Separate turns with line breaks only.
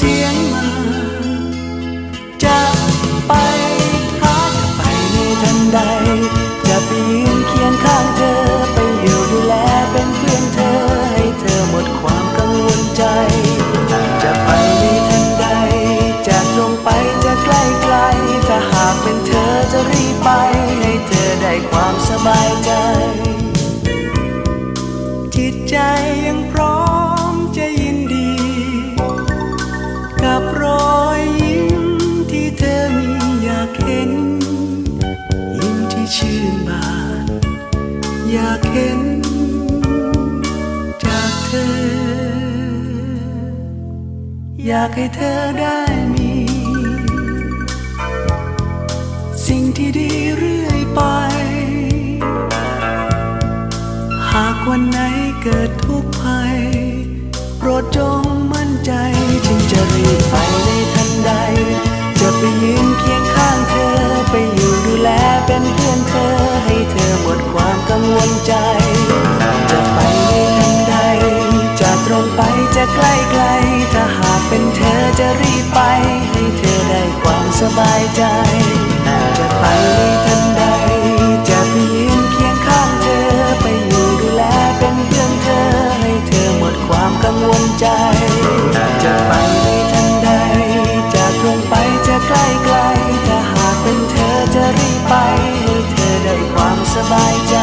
สียงมาจะไปหาจะไปในทันใด จะไปยืนเคียงข้างเธอ ไปอยู่ดูแลเป็นเพื่อนเธอ ให้เธอหมดความกังวลใจ จะไปในทันใด จะตรงไปจะใกล้ไกล ถ้าหากเป็นเธอจะรีบไป ให้เธอได้ความสบายใจ ชื่นบานอยากเห็นจากเธอ อยากให้เธอได้มี สิ่งที่ดีเรื่อยไป หากวันไหนเกิดทุกข์ภัย โปรดจงมั่นใจจึงจะรีบไปในทันใด จะไปทางใด จะตรงไปจะใกล้ไกล ถ้าหากเป็นเธอจะรีไป ให้เธอได้ความสบายใจ จะไปทางใด จะปยืนเคียงข้างเธอ ไปอยู่ดูแลเป็นเพื่อนเธอ ให้เธอหมดความกังวลใจ จะไปทางใด จะตรงไปจะใกล้ไกล ถ้าหากเป็นเธอจะรีไป ให้เธอได้ความสบายใจ